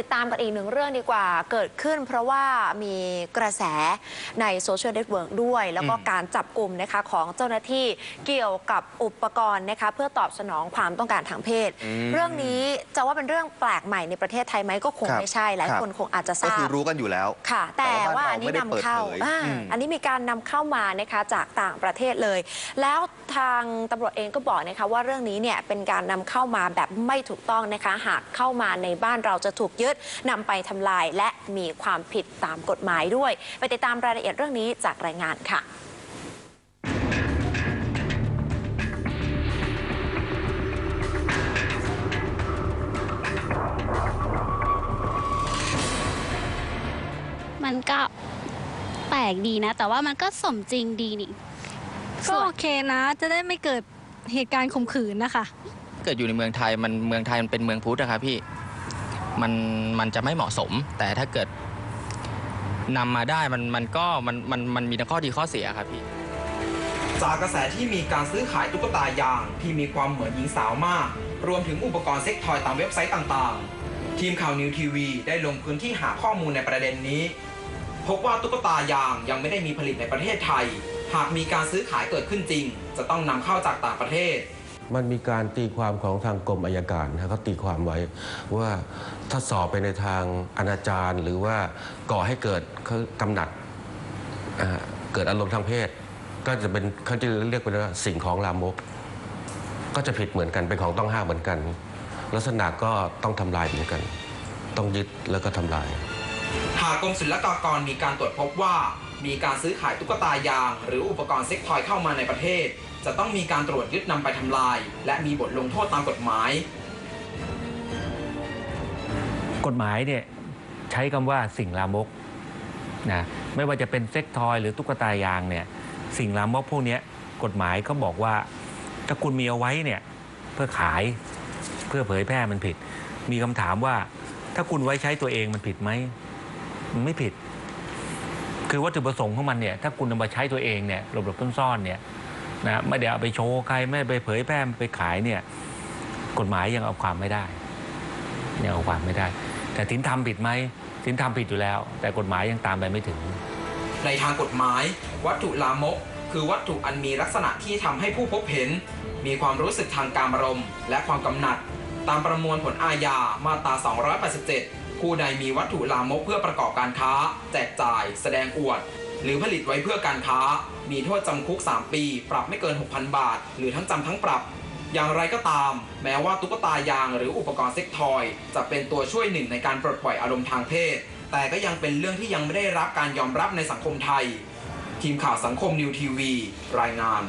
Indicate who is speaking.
Speaker 1: อีกหนึ่งเรื่องดีกว่าเกิดขึ้น เพราะว่ามีกระแสในโซเชียลเน็ตเวิร์กด้วย แล้วก็
Speaker 2: อืม
Speaker 1: การจับกลุ่มนะคะของเจ้าหน้าที่เกี่ยวกับอุปกรณ์นะคะเพื่อตอบสนองความต้องการทางเพศ เรื่องนี้จะว่าเป็นเรื่องแปลกใหม่ในประเทศไทยไหมก็คง
Speaker 2: ครับ
Speaker 1: ไม่ใช่หลาย
Speaker 2: ครับ
Speaker 1: คนคงอาจจะท
Speaker 2: ก็
Speaker 1: รา
Speaker 2: คือบรู้กันอยู่แล้ว
Speaker 1: ค่ะ แต่
Speaker 2: แต่ว่า
Speaker 1: ว่า
Speaker 2: บ้าน
Speaker 1: อันนี้
Speaker 2: เราไม่ได้
Speaker 1: นำเข้า
Speaker 2: เปิดเผย
Speaker 1: อ่า
Speaker 2: อืม
Speaker 1: อันนี้มีการนำเข้ามานะคะจากต่างประเทศเลย แล้วทางตำรวจเองก็บอกนะคะว่าเรื่องนี้เนี่ยเป็นการนำเข้ามาแบบไม่ถูกต้องนะคะหากเข้ามาในบ้านเราจะถูกยึดนำไปทำลายและมีความผิดตามกฎหมายด้วย ไปติดตามรายละเอียดเรื่องนี้จากรายงานค่ะ
Speaker 3: มันก็แปลกดีนะ แต่ว่ามันก็สมจริงดีนี่
Speaker 4: ก็โอเคนะ จะได้ไม่เกิดเหตุการณ์ข่มขืนนะคะ
Speaker 5: เกิดอยู่ในเมืองไทยมันเมืองไทยมันเป็นเมืองพุทธนะครับพี่ มันมันจะไม่เหมาะสม แต่ถ้าเกิดนำมาได้มันมันก็มันมันมันมีทั้งข้อดีข้อเสียครับพี่
Speaker 6: จากกระแสที่มีการซื้อขายตุ๊กตายางที่มีความเหมือนหญิงสาวมาก รวมถึงอุปกรณ์เซ็กทอยตามเว็บไซต์ต่างๆ ทีมข่าวนิวทีวีได้ลงพื้นที่หาข้อมูลในประเด็นนี้ พบว่าตุ๊กตายางยังไม่ได้มีผลิตในประเทศไทย หากมีการซื้อขายเกิดขึ้นจริง จะต้องนำเข้าจากต่างประเทศ
Speaker 7: มันมีการตีความของทางกรมอายการนะเขาตีความไว้ว่าถ้าสอบไปในทางอนาจารหรือว่าก่อให้เกิดเขากำหนัดเกิดอารมณ์ทางเพศ ก็จะเป็นเขาจะเรียกว่าสิ่งของลามก ก็จะผิดเหมือนกันเป็นของต้องห้ามเหมือนกัน ลักษณะก็ต้องทำลายเหมือนกัน ต้องยึดแล้วก็ทำลาย
Speaker 6: หากกรมศุลกากรมีการตรวจพบว่า มีการซื้อขายตุ๊กตายาง หรืออุปกรณ์เซ็กทอยเข้ามาในประเทศ จะต้องมีการตรวจยึดนำไปทำลาย และมีบทลงโทษตามกฎหมาย
Speaker 8: กฎหมายเนี่ยใช้คำว่าสิ่งลามกนะไม่ว่าจะเป็นเซ็กทอยหรือตุ๊กตายางเนี่ยสิ่งลามกพวกนี้กฎหมายก็บอกว่า ถ้าคุณมีเอาไว้เนี่ยเพื่อขายเพื่อเผยแพร่มันผิด มีคำถามว่า ถ้าคุณไว้ใช้ตัวเองมันผิดไหมมันไม่ผิด คือวัตถุประสงค์ของมันเนี่ยถ้าคุณนำมาใช้ตัวเองเนี่ยหลบๆซ่อนๆเนี่ยนะไม่ได้เอาไปโชว์ใครไม่ไปเผยแพร่ไปขายเนี่ยกฎหมายยังเอาความไม่ได้ยังเอาความไม่ได้ แต่สินทำผิดไหมสินทำผิดอยู่แล้ว แต่กฎหมายยังตามไปไม่ถึง
Speaker 6: ในทางกฎหมาย วัตถุลามก คือวัตถุอันมีลักษณะที่ทำให้ผู้พบเห็น มีความรู้สึกทางการอารมณ์ และความกำหนัด ตามประมวลผลอาญามาตรา 287 ผู้ใดมีวัตถุลามกเพื่อประกอบการค้า แจกจ่าย แสดงอวด หรือผลิตไว้เพื่อการค้า มีโทษจำคุก 3 ปี ปรับไม่เกิน 6,000 บาท หรือทั้งจำทั้งปรับ อย่างไรก็ตาม แม้ว่าตุ๊กตายางหรืออุปกรณ์เซ็กทอย จะเป็นตัวช่วยหนึ่งในการปลดปล่อยอารมณ์ทางเพศ แต่ก็ยังเป็นเรื่องที่ยังไม่ได้รับการยอมรับในสังคมไทย ทีมข่าวสังคมนิวทีวี รายงาน